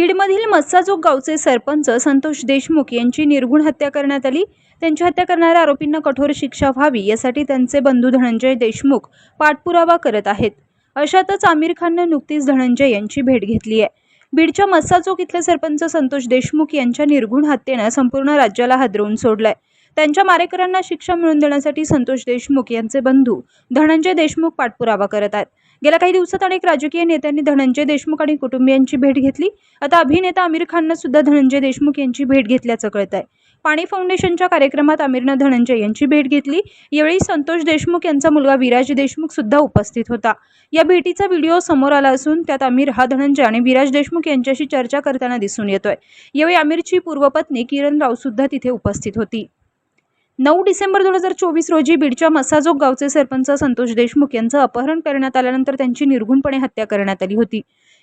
बीडमधील मस्साजोग गावचे सरपंच संतोष देशमुख यांची निर्घुण हत्या करण्यात आली. त्यांची हत्या करणाऱ्या आरोपींना कठोर शिक्षा व्हावी यासाठी त्यांचे बंधू धनंजय देशमुख पाठपुरावा करत आहेत. अशातच आमिर खाननं नुकतीच धनंजय यांची भेट घेतली आहे. बीडच्या मस्साचोक इथले सरपंच संतोष देशमुख यांच्या निर्घुण हत्येनं संपूर्ण राज्याला हादरवून सोडलंय. त्यांच्या मारेकऱ्यांना शिक्षा मिळवून देण्यासाठी संतोष देशमुख यांचे बंधू धनंजय देशमुख पाठपुरावा करत आहेत. गेल्या काही दिवसात अनेक राजकीय नेत्यांनी धनंजय देशमुख आणि कुटुंबियांची भेट घेतली. आता अभिनेता आमिर खाननं सुद्धा धनंजय देशमुख यांची भेट घेतल्याचं कळत आहे पाणी फाउंडेशनच्या कार्यक्रमात आमिरनं धनंजय यांची भेट घेतली. यावेळी संतोष देशमुख यांचा मुलगा विराज देशमुख सुद्धा उपस्थित होता. या भेटीचा व्हिडिओ समोर आला असून त्यात आमिर हा धनंजय आणि विराज देशमुख यांच्याशी चर्चा करताना दिसून येतोय. यावेळी आमिरची पूर्वपत्नी किरण राव सुद्धा तिथे उपस्थित होती. नऊ डिसेंबर दोन हजार चोवीस रोजी बीडच्या मसाजोग गावचे सरपंच संतोष देशमुख यांचं अपहरण करण्यात आल्यानंतर त्यांची निर्घुणपणे हत्या करण्यात आली होती.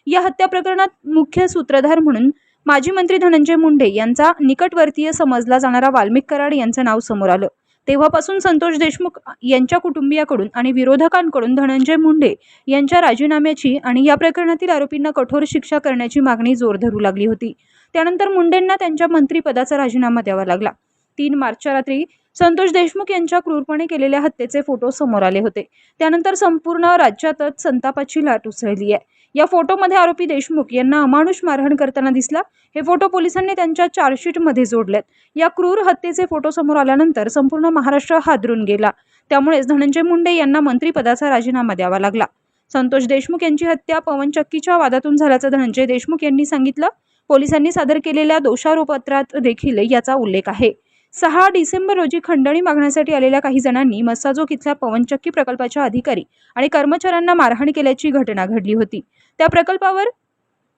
या हत्या प्रकरणात मुख्य सूत्रधार म्हणून माजी मंत्री धनंजय मुंडे यांचा निकटवर्तीय समजला जाणारा वाल्मिक कराड यांचं नाव समोर आलं. तेव्हापासून संतोष देशमुख यांच्या कुटुंबियाकडून आणि विरोधकांकडून धनंजय मुंडे यांच्या राजीनाम्याची आणि या प्रकरणातील आरोपींना कठोर शिक्षा करण्याची मागणी जोर धरू लागली होती. त्यानंतर मुंडेंना त्यांच्या मंत्रिपदाचा राजीनामा द्यावा लागला. तीन मार्चच्या रात्री संतोष देशमुख यांच्या क्रूरपणे केलेल्या हत्येचे फोटो समोर आले होते. त्यानंतर संपूर्ण राज्यातच संतापाची लाट उसळली आहे. या फोटोमध्ये आरोपी देशमुख यांना अमानुष मारहाण करताना दिसला. हे फोटो पोलिसांनी त्यांच्या चार्जशीटमध्ये जोडलेत. या क्रूर हत्येचे फोटो समोर आल्यानंतर संपूर्ण महाराष्ट्र हादरून गेला. त्यामुळेच धनंजय मुंडे यांना मंत्रिपदाचा राजीनामा द्यावा लागला. संतोष देशमुख यांची हत्या पवनचक्कीच्या वादातून झाल्याचं धनंजय देशमुख यांनी सांगितलं. पोलिसांनी सादर केलेल्या दोषारोपत्रात देखील याचा उल्लेख आहे. सहा डिसेंबर रोजी खंडणी मागण्यासाठी आलेल्या काही जणांनी मस्साजोग इथल्या पवनचक्की प्रकल्पाच्या अधिकारी आणि कर्मचाऱ्यांना मारहाण केल्याची घटना घडली होती. त्या प्रकल्पावर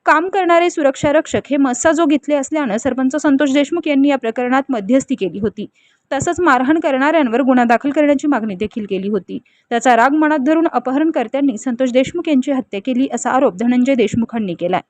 काम करणारे सुरक्षा रक्षक हे मस्साजोग इथले असल्यानं सरपंच संतोष देशमुख यांनी या प्रकरणात मध्यस्थी केली होती. तसंच मारहाण करणाऱ्यांवर गुन्हा दाखल करण्याची मागणी देखील केली होती. त्याचा राग मनात धरून अपहरणकर्त्यांनी संतोष देशमुख यांची हत्या केली असा आरोप धनंजय देशमुखांनी केलाय.